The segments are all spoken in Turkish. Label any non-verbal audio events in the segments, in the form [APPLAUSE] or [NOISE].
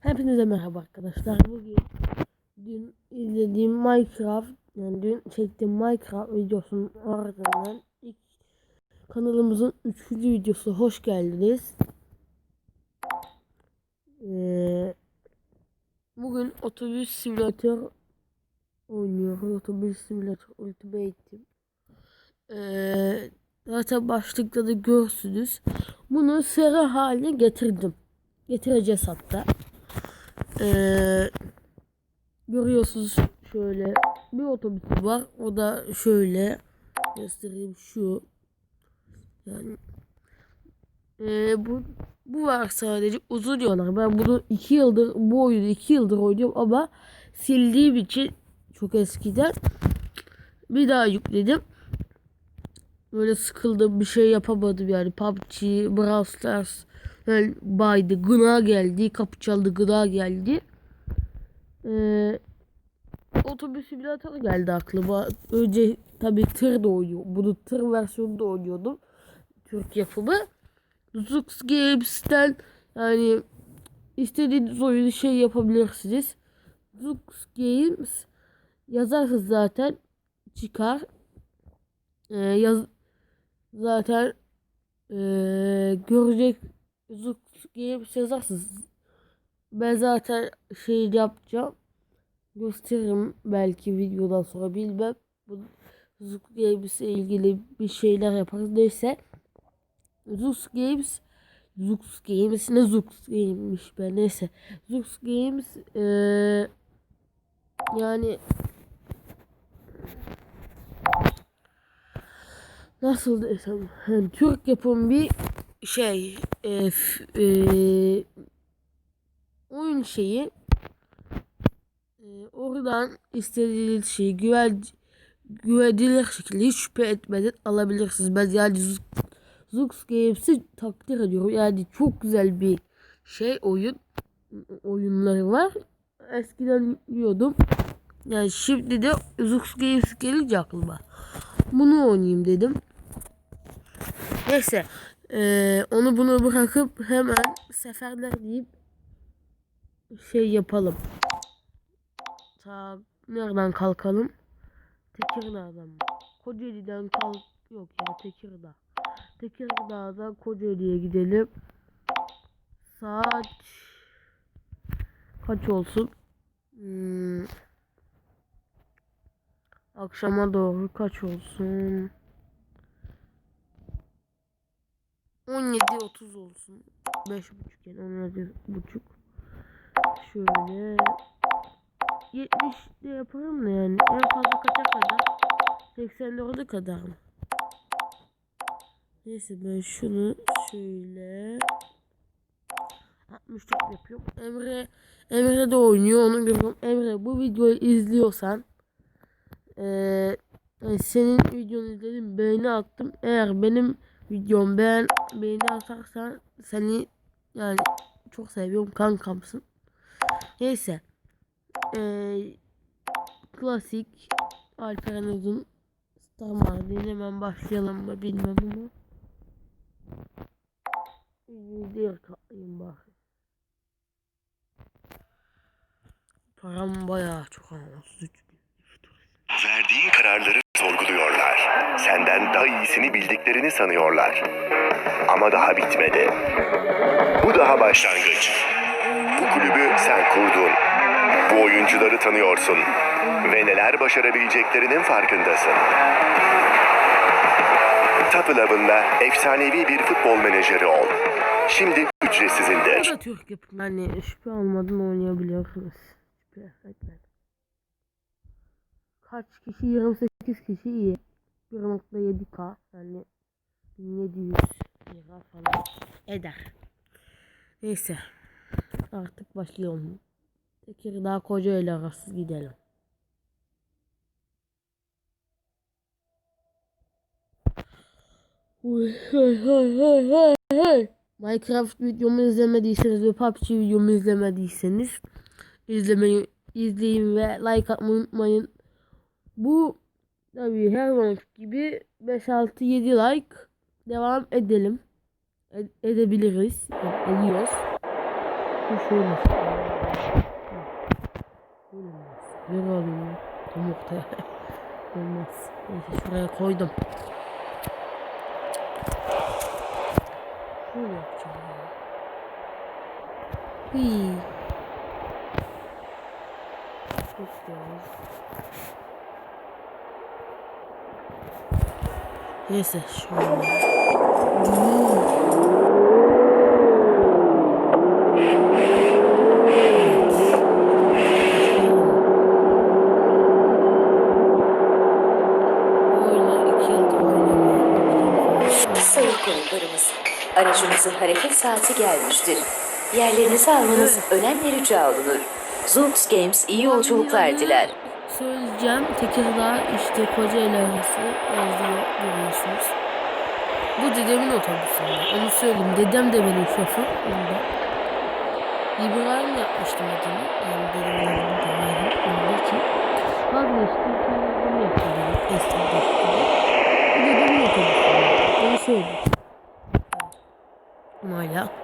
Hepinize merhaba arkadaşlar. Bugün dün izlediğim Minecraft yani dün çektiğim Minecraft videosunun ardından ilk kanalımızın 3. videosu hoş geldiniz. Ee, bugün otobüs simülatör oynuyoruz. Otobüs simülatör Ultimate. Ee, zaten başlıkta da görsünüz. Bunu sıra haline getirdim. Getireceğiz hatta. Ee, görüyorsunuz şöyle bir otobüs var. O da şöyle göstereyim şu. Yani ee, bu bu var sadece uzun diyorlar. Ben bunu iki yıldır bu oyunu iki yıldır oynuyorum ama sildiğim için çok eskiden bir daha yükledim. Böyle sıkıldım bir şey yapamadım yani PUBG, Brawl Stars yani baydı gına geldi kapı çaldı gına geldi. Ee, otobüs simülatörü geldi aklıma. Önce tabii tır da oynuyor. Bunu tır versiyonu da oynuyordum. Türk yapımı. Zux Games'ten yani istediğiniz oyunu şey yapabilirsiniz. Zux Games yazarsınız zaten çıkar. Ee, yaz zaten ee, görecek Zux Games yazarsınız. Ben zaten şey yapacağım. Gösteririm belki videodan sonra bilmem. Bu Zux Games ile ilgili bir şeyler yaparız. Neyse. Zux Games Zux Games ne Zux Games'miş be neyse. Zux Games ee, yani nasıl desem yani Türk yapım bir şey e, f- e, oyun şeyi e, oradan istediğiniz şeyi güven güvenilir şekilde hiç şüphe etmeden alabilirsiniz. Ben yani Zux, Zux Games'i takdir ediyorum. Yani çok güzel bir şey oyun oyunları var. Eskiden yiyordum. Yani şimdi de Zux Games gelince aklıma. Bunu oynayayım dedim. Neyse. Ee, onu bunu bırakıp hemen seferler deyip şey yapalım. Ta nereden kalkalım? Tekirdağ'dan mı? Kocaeli'den kalk yok ya Tekirdağ. Tekirdağ'dan Kocaeli'ye gidelim. Saat kaç olsun? Hmm. Akşama doğru kaç olsun? 17.30 olsun. 5.30 yani 17.30. Şöyle 70 de yaparım da yani en fazla kaça kadar? 84'e kadar mı? Neyse ben şunu şöyle 64 yapıyorum. Emre Emre de oynuyor onu görüyorum. Emre bu videoyu izliyorsan yani senin videonu izledim beğeni attım. Eğer benim videom beğen beğeni atarsan seni yani çok seviyorum kankamsın. Neyse. Ee, klasik Alperen Uzun Mardin hemen başlayalım mı bilmem ama. Diğer katlayayım bak. Param bayağı çok ama 33 bin. Verdiğin kararları sorguluyorlar. Senden daha iyisini bildiklerini sanıyorlar. Ama daha bitmedi. Bu daha başlangıç. Bu kulübü sen kurdun. Bu oyuncuları tanıyorsun. Ve neler başarabileceklerinin farkındasın. Top Eleven'da efsanevi bir futbol menajeri ol. Şimdi Bu ücretsizindir. da Türk yapımı. Hani şüphe olmadan oynayabiliyorsunuz. Şüphe etmeyin. Kaç kişi? 28 kişi iyi. 1.7k yani 1700 lira falan eder. Neyse. Artık başlayalım. Tekirdağ Kocaeli arası gidelim. Hey, hey, hey, hey, hey. Minecraft videomu izlemediyseniz ve PUBG videomu izlemediyseniz izlemeyi izleyin ve like atmayı unutmayın. Bu tabii her zaman gibi 5 6 7 like devam edelim. E- edebiliriz. Yani ediyoruz. Bu şöyle. Alayım ya. Tam. [LAUGHS] Olmaz. Neyse şuraya koydum. Şöyle yapacağım ya. Çok yavaş. Neyse şöyle. Aracımızın hareket saati gelmiştir. Yerlerinizi almanız önemli rica olunur. Zoox Games iyi yolculuklar diler. Söyleyeceğim. Tekirdağ işte Kocaeli arası yazıyor görüyorsunuz. Bu dedemin otobüsünde. Onu söyleyeyim. Dedem de benim şoför. Onda. İbrahim yapmıştım adını. Yani dedemin adını İbrahim. Onun için. Vazgeçtim. Kendim yapıyorum. Eski dakikada. Bu dedemin otobüsünde. Onu söyleyeyim. Hala.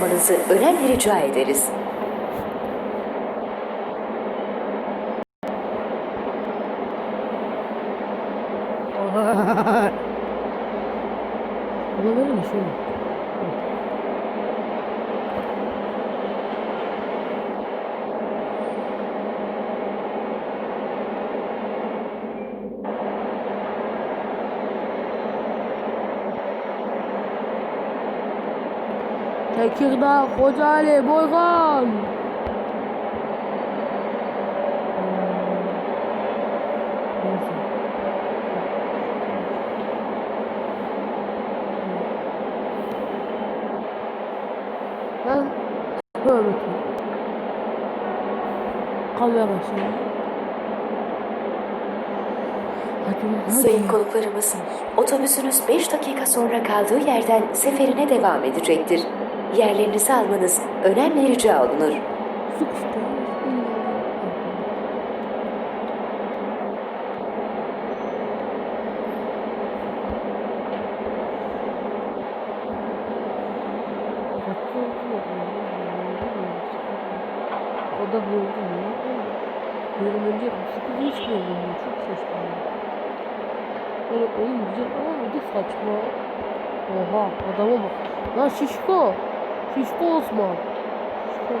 olmanızı önemli rica ederiz. Olabilir mi şöyle? Tekirdağ, Boygan. Neyse. Ben tövbe. Kamera şimdi. Sayın konuklarımız, otobüsünüz 5 dakika sonra kaldığı yerden seferine devam edecektir. Yerlerinizi almanız önemli rica olunur. O da buldu mu? Benim önce sıkı hiç bulmuyor. Çok saçma. Böyle oyun güzel ama bir de saçma. Oha adama bak. Lan şişko. Şişko Osman. Şişko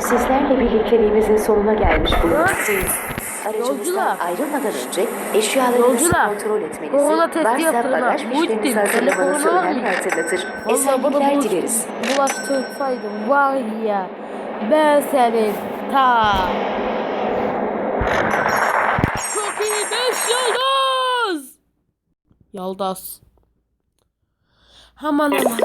Sizlerle birlikteliğimizin sonuna gelmiş bulunmaktayız. Aracınızdan Yolcular. ayrılmadan önce eşyalarınızı Yolcular. kontrol etmenizi, Korona testi varsa yaptırın ha. bagaj Muhittin, fişlerinizi hazırlamanızı korona var hatırlatır. Vallahi bana Esenlikler bulaş- dileriz. bulaştırsaydım var ya ben senin ta. Çok iyi 5 yıldız. Yıldız. Hemen hemen.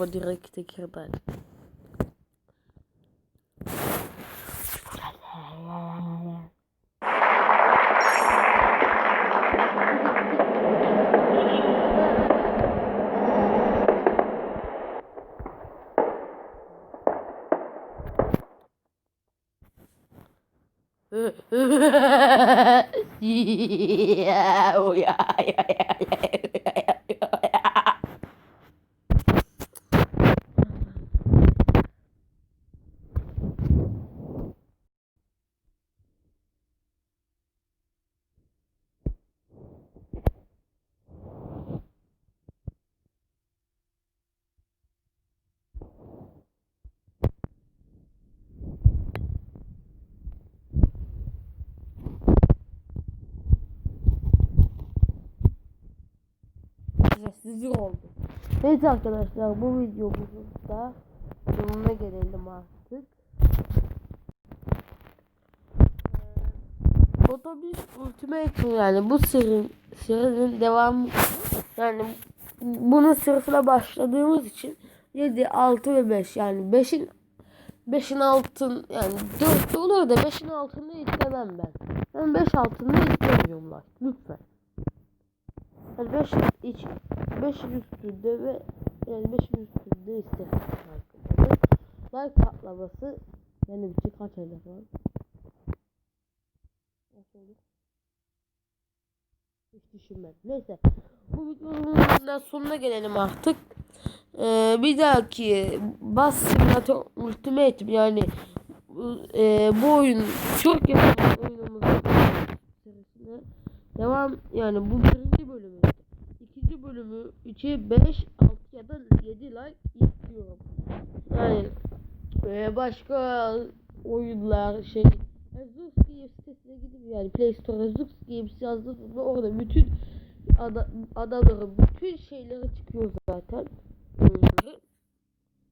aber direkt die Kirbeit. Sessizlik oldu. Evet arkadaşlar bu videomuzun da sonuna gelelim artık. Ee, Otobüs Ultimatum yani bu serinin, serinin devamı yani bunun sırasına başladığımız için 7, 6 ve 5 yani 5'in 5'in altın yani 4 olur da 5'in altını istemem ben. Ben 5 altını istemiyorum lan lütfen. Yani 5 iç 5'in üstünde ve yani 5'in üstünde isterim. arkadaşlar. Like patlaması benim için kaç hedef var? Olur? Hiç düşünmedim. Neyse. Bu videonun sonuna gelelim artık. Ee, bir dahaki Bus Simulator Ultimate yani e, bu oyun çok yakın oyunumuzun devam yani bu birinci bölümü. İkinci bölümü 3'e 5, 6 ya da 7 like istiyorum. Yani e, başka oyunlar şey Zux Games sitesine gidip yani Play Store'a Zux Games yazdığınızda orada bütün ada, adaların bütün şeyleri çıkıyor zaten.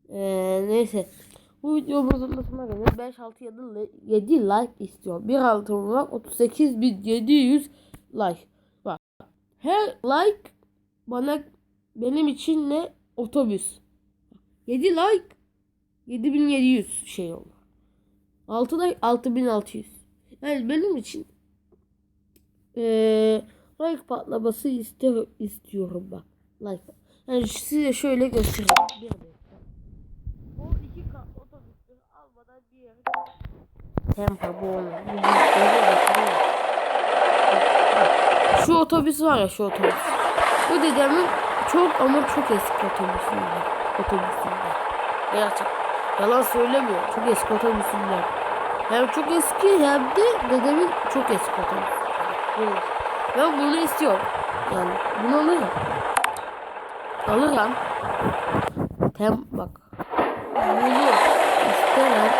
Ee, neyse. Bu videomuzun sonuna geldik. 5, 6, 7, 7 like istiyor. Bir altın var 38.700 like var. Her like bana benim için ne otobüs. 7 like 7700 şey olur. 6 like 6600. Yani benim için eee like patlaması ister, istiyorum bak. Like. Yani size şöyle göstereyim. Bir dakika. O iki kat otobüsleri almadan bir yere Tempo bu olmuyor. Şu otobüs var ya şu otobüs. Bu dedemin çok ama çok eski otobüsünden. Otobüsünden. Gerçek. Yalan söylemiyor. Çok eski otobüsünden. Hem çok eski hem de dedemin çok eski otobüsü. Ben bunu istiyorum. Yani bunu alırım. Alırım. Tem bak. Bunu isterim.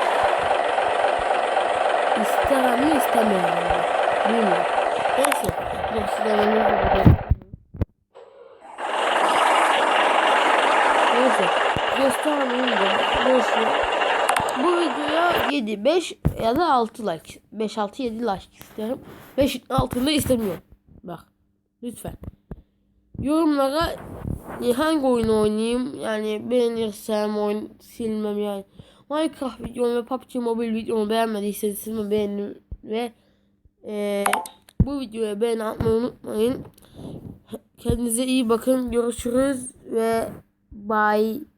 İsterim mi istemiyorum. Bilmiyorum. Neyse. Benim de Neyse. Göstermeyeyim de. Boşver. Bu videoya 7, 5 ya da 6 like. 5, 6, 7 like isterim. 5'in altını istemiyorum. Bak. Lütfen. Yorumlara e, hangi oyunu oynayayım? Yani beğenirsem oyun silmem yani. Minecraft videomu ve PUBG Mobile videomu beğenmediyseniz silme beğenin ve e, bu videoya beğeni atmayı unutmayın. Kendinize iyi bakın. Görüşürüz ve bye.